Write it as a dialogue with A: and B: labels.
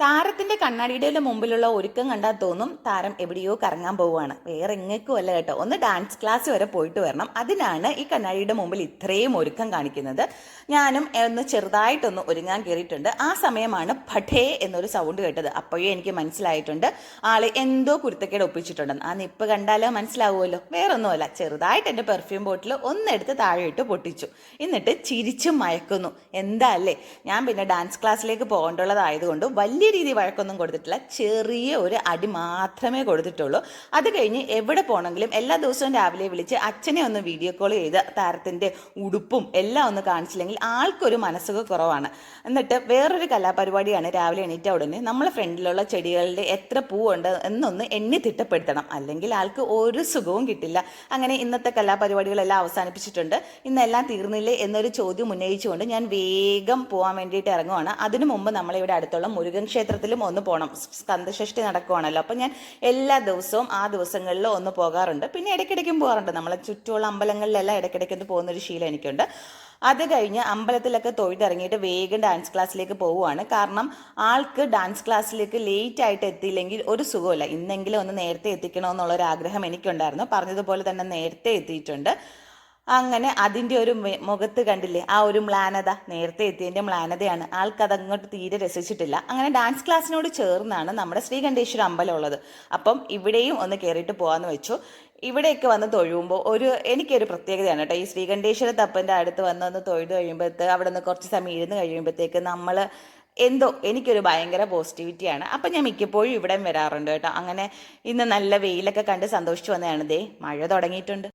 A: താരത്തിന്റെ കണ്ണാടിയുടെ മുമ്പിലുള്ള ഒരുക്കം കണ്ടാൽ തോന്നും താരം എവിടെയോ കറങ്ങാൻ പോവുകയാണ്. വേറെ എങ്ങേക്കും അല്ല കേട്ടോ. ഒന്ന് ഡാൻസ് ക്ലാസ് വരെ പോയിട്ട് വരണം. അതിനാണ് ഈ കണ്ണാടിയുടെ മുമ്പിൽ ഇത്രയും ഒരുക്കം കാണിക്കുന്നത്. ഞാനും ഒന്ന് ചെറുതായിട്ടൊന്ന് ഒരുങ്ങാൻ കയറിയിട്ടുണ്ട് ആ സമയമാണ് ഭഠേ എന്നൊരു സൗണ്ട് കേട്ടത്. അപ്പോഴേ എനിക്ക് മനസ്സിലായിട്ടുണ്ട്. ആൾ എന്തോ കുരുത്തക്കേട് ഒപ്പിച്ചിട്ടുണ്ടെന്ന്. ആ നിപ്പ് കണ്ടാലോ മനസ്സിലാവുമല്ലോ. വേറൊന്നുമല്ല. ചെറുതായിട്ട് എന്റെ പെർഫ്യൂം ബോട്ടിൽ ഒന്നെടുത്ത് താഴെ ഇട്ട് പൊട്ടിച്ചു. എന്നിട്ട് ചിരിച്ചു മയക്കുന്നു. എന്താ അല്ലേ? ഞാൻ പിന്നെ ഡാൻസ് ക്ലാസ്സിലേക്ക് പോകേണ്ടുള്ളതായതുകൊണ്ട് വലിയ രീതിയിൽ വഴക്കൊന്നും കൊടുത്തിട്ടില്ല. ചെറിയ ഒരു അടി മാത്രമേ കൊടുത്തിട്ടുള്ളൂ. അത് കഴിഞ്ഞ് എവിടെ പോകണമെങ്കിലും എല്ലാ ദിവസവും രാവിലെ വിളിച്ച് അച്ഛനെ ഒന്ന് വീഡിയോ കോൾ ചെയ്ത് താരത്തിന്റെ ഉടുപ്പും എല്ലാം ഒന്ന് കാണിച്ചില്ലെങ്കിൽ ആൾക്കൊരു മനസ്സുക കുറവാണ്. എന്നിട്ട് വേറൊരു കലാപരിപാടിയാണ് രാവിലെ എണീറ്റ ഉടനെ നമ്മളെ ഫ്രണ്ടിലുള്ള ചെടികളുടെ എത്ര പൂവുണ്ട് എന്നൊന്ന് എണ്ണി തിട്ടപ്പെടുത്തണം. അല്ലെങ്കിൽ ആൾക്ക് ഒരു സുഖവും കിട്ടില്ല. അങ്ങനെ ഇന്നത്തെ കലാപരിപാടികളെല്ലാം അവസാനിപ്പിച്ചിട്ടുണ്ട്. ഇന്നെല്ലാം തീർന്നില്ലേ എന്നൊരു ചോദ്യം ഉന്നയിച്ചുകൊണ്ട് ഞാൻ വേഗം പോകാൻ വേണ്ടിയിട്ട് ഇറങ്ങുവാണ്. അതിനു മുമ്പ് നമ്മളിവിടെ അടുത്തുള്ള മുരുകൻ ക്ഷേത്രത്തിലും ഒന്ന് പോകണം സ്കന്ധഷ്ഠി നടക്കുവാണല്ലോ. അപ്പം ഞാൻ എല്ലാ ദിവസവും ആ ദിവസങ്ങളിൽ ഒന്ന് പോകാറുണ്ട്. പിന്നെ ഇടയ്ക്കിടയ്ക്കും പോകാറുണ്ട്. നമ്മളെ ചുറ്റുമുള്ള അമ്പലങ്ങളിലെല്ലാം ഇടയ്ക്കിടയ്ക്ക് ഒന്ന് പോകുന്നൊരു ശീലം എനിക്കുണ്ട്. അത് കഴിഞ്ഞ് അമ്പലത്തിലൊക്കെ തൊഴുതിറങ്ങിയിട്ട് വേഗം ഡാൻസ് ക്ലാസ്സിലേക്ക് പോവുകയാണ് കാരണം ആൾക്ക് ഡാൻസ് ക്ലാസ്സിലേക്ക് ലേറ്റ് ആയിട്ട് എത്തിയില്ലെങ്കിൽ ഒരു സുഖമില്ല ഇന്നെങ്കിലും ഒന്ന് നേരത്തെ എത്തിക്കണമെന്നുള്ളൊരു ആഗ്രഹം എനിക്കുണ്ടായിരുന്നു. പറഞ്ഞതുപോലെ തന്നെ നേരത്തെ എത്തിയിട്ടുണ്ട്. അങ്ങനെ അതിന്റെ ഒരു മുഖത്ത് കണ്ടില്ലേ? ആ ഒരു മ്ലാനത നേരത്തെ എത്തിയതിന്റെ മ്ലാനതയാണ്. ആൾക്കത് അങ്ങോട്ട് തീരെ രസിച്ചിട്ടില്ല. അങ്ങനെ ഡാൻസ് ക്ലാസ്സിനോട് ചേർന്നാണ് നമ്മുടെ ശ്രീകണ്ഠേശ്വര അമ്പലം ഉള്ളത്. അപ്പം ഇവിടെയും ഒന്ന് കയറിയിട്ട് പോകാമെന്ന് വെച്ചു. ഇവിടെയൊക്കെ വന്ന് തൊഴുമ്പോൾ ഒരു എനിക്കൊരു പ്രത്യേകതയാണ് കേട്ടോ ഈ ശ്രീകണ്ഠേശ്വര തപ്പന്റെ അടുത്ത് വന്ന് ഒന്ന് തൊഴുത് കഴിയുമ്പോഴത്തെ അവിടെ നിന്ന് കുറച്ച് സമയം ഇരുന്ന് കഴിയുമ്പോഴത്തേക്ക് നമ്മൾ എന്തോ എനിക്കൊരു ഭയങ്കര പോസിറ്റിവിറ്റിയാണ്. അപ്പം ഞാൻ മിക്കപ്പോഴും ഇവിടെ വരാറുണ്ട് കേട്ടോ അങ്ങനെ ഇന്ന് നല്ല വെയിലൊക്കെ കണ്ട് സന്തോഷിച്ചു വന്നതാണ് ദേ മഴ തുടങ്ങിയിട്ടുണ്ട്.